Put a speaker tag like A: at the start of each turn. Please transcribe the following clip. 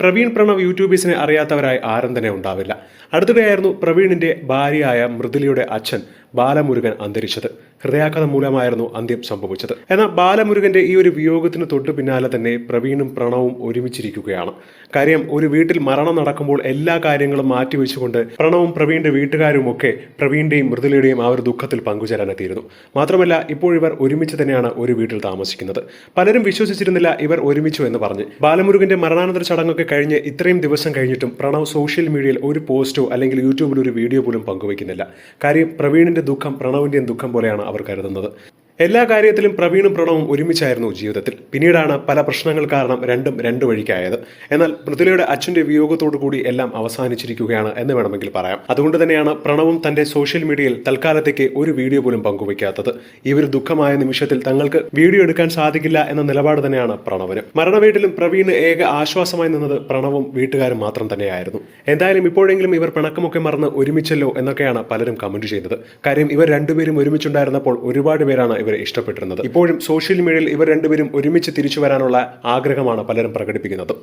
A: പ്രവീൺ പ്രണവ് യൂട്യൂബേഴ്സിനെ അറിയാത്തവരായി ആരും തന്നെ ഉണ്ടാവില്ല. അടുത്തിടെയായിരുന്നു പ്രവീണിന്റെ ഭാര്യയായ മൃദുലയുടെ അച്ഛൻ ബാലമുരുകൻ അന്തരിച്ചത്. ഹൃദയാഘാതം മൂലമായിരുന്നു അന്ത്യം സംഭവിച്ചത്. എന്നാൽ ബാലമുരുകന്റെ ഈ ഒരു വിയോഗത്തിന് തൊട്ടു പിന്നാലെ തന്നെ പ്രവീണും പ്രണവും ഒരുമിച്ചിരിക്കുകയാണ്. കാര്യം ഒരു വീട്ടിൽ മരണം നടക്കുമ്പോൾ എല്ലാ കാര്യങ്ങളും മാറ്റിവെച്ചുകൊണ്ട് പ്രണവും പ്രവീണിന്റെ വീട്ടുകാരും ഒക്കെ പ്രവീണിന്റെയും മൃദുലയുടെയും ആ ഒരു ദുഃഖത്തിൽ പങ്കുചേരാനെത്തിയിരുന്നു. മാത്രമല്ല ഇപ്പോൾ ഇവർ ഒരുമിച്ച് തന്നെയാണ് ഒരു വീട്ടിൽ താമസിക്കുന്നത്. പലരും വിശ്വസിച്ചിരുന്നില്ല ഇവർ ഒരുമിച്ചു എന്ന് പറഞ്ഞ്. ബാലമുരുകന്റെ മരണാനന്തര ചടങ്ങൊക്കെ കഴിഞ്ഞ് ഇത്രയും ദിവസം കഴിഞ്ഞിട്ടും പ്രണവ് സോഷ്യൽ മീഡിയയിൽ ഒരു പോസ്റ്റോ അല്ലെങ്കിൽ യൂട്യൂബിൽ ഒരു വീഡിയോ പോലും പങ്കുവയ്ക്കുന്നില്ല. കാര്യം പ്രവീണിന്റെ ദുഃഖം പ്രണവിന്റെയും ദുഃഖം പോലെയാണ് അവർ കരുതുന്നത്. എല്ലാ കാര്യത്തിലും പ്രവീണും പ്രണവും ഒരുമിച്ചായിരുന്നു ജീവിതത്തിൽ. പിന്നീടാണ് പല പ്രശ്നങ്ങൾ കാരണം രണ്ടും രണ്ടു വഴിക്കായത്. എന്നാൽ മൃദുലയുടെ അച്ഛന്റെ വിയോഗത്തോടു കൂടി എല്ലാം അവസാനിച്ചിരിക്കുകയാണ് എന്ന് വേണമെങ്കിൽ പറയാം. അതുകൊണ്ട് തന്നെയാണ് പ്രണവും തന്റെ സോഷ്യൽ മീഡിയയിൽ തൽക്കാലത്തേക്ക് ഒരു വീഡിയോ പോലും പങ്കുവയ്ക്കാത്തത്. ഈ ഒരു ദുഃഖമായ നിമിഷത്തിൽ തങ്ങൾക്ക് വീഡിയോ എടുക്കാൻ സാധിക്കില്ല എന്ന നിലപാട് തന്നെയാണ് പ്രണവിന്. മരണവീട്ടിലും പ്രവീണ് ഏക ആശ്വാസമായി നിന്നത് പ്രണവും വീട്ടുകാരും മാത്രം തന്നെയായിരുന്നു. എന്തായാലും ഇപ്പോഴെങ്കിലും ഇവർ പിണക്കമൊക്കെ മറന്ന് ഒരുമിച്ചല്ലോ എന്നൊക്കെയാണ് പലരും കമന്റ് ചെയ്യുന്നത്. കാര്യം ഇവർ രണ്ടുപേരും ഒരുമിച്ചുണ്ടായിരുന്നപ്പോൾ ഒരുപാട് പേരാണ് ഇവരെ ഇഷ്ടപ്പെട്ടിരുന്നത്. ഇപ്പോഴും സോഷ്യൽ മീഡിയയിൽ ഇവർ രണ്ടുപേരും ഒരുമിച്ച് തിരിച്ചു വരാനുള്ള ആഗ്രഹമാണ് പലരും പ്രകടിപ്പിക്കുന്നത്.